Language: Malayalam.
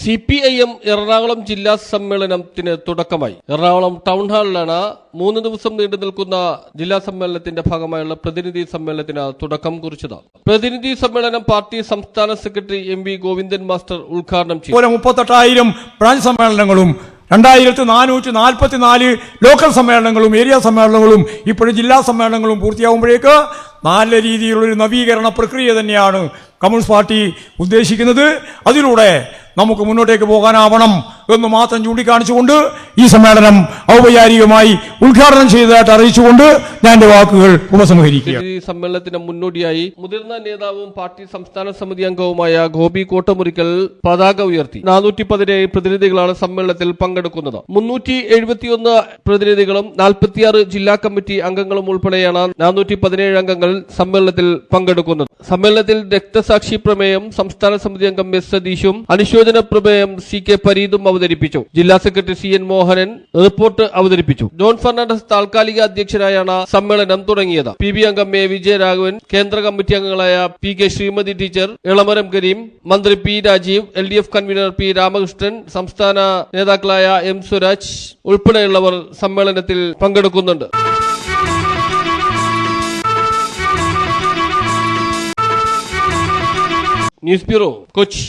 C P I M Ernakulam ജില്ലാ സമ്മേളനത്തിന് തുടക്കമായി. എറണാകുളം ടൗൺ ഹാളിലാണ് മൂന്ന് ദിവസം നീണ്ടു നിൽക്കുന്ന ജില്ലാ സമ്മേളനത്തിന്റെ ഭാഗമായുള്ള പ്രതിനിധി സമ്മേളനത്തിന് തുടക്കം കുറിച്ചത്. പ്രതിനിധി സമ്മേളനം പാർട്ടി സംസ്ഥാന secretary M V Govindan master ഉദ്ഘാടനം ചെയ്തു. മുപ്പത്തെട്ടായിരം ബ്രാഞ്ച് സമ്മേളനങ്ങളും രണ്ടായിരത്തി നാനൂറ്റി നാൽപ്പത്തിനാല് ലോക്കൽ സമ്മേളനങ്ങളും ഏരിയ സമ്മേളനങ്ങളും ഇപ്പോഴും ജില്ലാ സമ്മേളനങ്ങളും പൂർത്തിയാകുമ്പോഴേക്ക് നല്ല രീതിയിലുള്ളൊരു നവീകരണ പ്രക്രിയ തന്നെയാണ് കമ്മ്യൂണിസ്റ്റ് പാർട്ടി ഉദ്ദേശിക്കുന്നത്. അതിലൂടെ നമുക്ക് മുന്നോട്ടേക്ക് പോകാനാവണം. എന്ന് മാത്രം ചൂണ്ടിക്കാണിച്ചുകൊണ്ട് ഈ സമ്മേളനം ഔപചാരികമായി ഉദ്ഘാടനം ചെയ്തതായിട്ട് അറിയിച്ചുകൊണ്ട് ഞാൻ എന്റെ വാക്കുകൾ ഉപസംഹരിക്കുക. ഈ സമ്മേളനത്തിന് മുന്നോടിയായി മുതിർന്ന നേതാവും പാർട്ടി സംസ്ഥാന സമിതി അംഗവുമായ ഗോപി കോട്ടമുറിക്കൽ പതാക ഉയർത്തി. നാനൂറ്റി പതിനേഴ് പ്രതിനിധികളാണ് സമ്മേളനത്തിൽ പങ്കെടുക്കുന്നത്. മുന്നൂറ്റി എഴുപത്തിയൊന്ന് പ്രതിനിധികളും നാൽപ്പത്തിയാറ് ജില്ലാ കമ്മിറ്റി അംഗങ്ങളും ഉൾപ്പെടെയാണ് നാനൂറ്റി പതിനേഴ് അംഗങ്ങൾ സമ്മേളനത്തിൽ പങ്കെടുക്കുന്നത്. സമ്മേളനത്തിൽ രക്തസാക്ഷി പ്രമേയം സംസ്ഥാന സമിതി അംഗം എസ് സതീഷും അനുശോചന പ്രമേയം സി കെ പരീദും അവതരിപ്പിച്ചു. ജില്ലാ secretary C N Mohanan report അവതരിപ്പിച്ചു. ജോൺ ഫെർണാണ്ടസ് താൽക്കാലിക അധ്യക്ഷനായാണ് സമ്മേളനം തുടങ്ങിയത്. പി ബി അംഗം എ വിജയരാഘവൻ കേന്ദ്ര കമ്മിറ്റി അംഗങ്ങളായ P K Sreemathi teacher Elamaram Kareem മന്ത്രി P Rajeev L D F convenor P Ramakrishnan സംസ്ഥാന നേതാക്കളായ എം സുരാജ് ഉൾപ്പെടെയുള്ളവർ സമ്മേളനത്തിൽ പങ്കെടുക്കുന്നുണ്ട്. News bureau Kochi.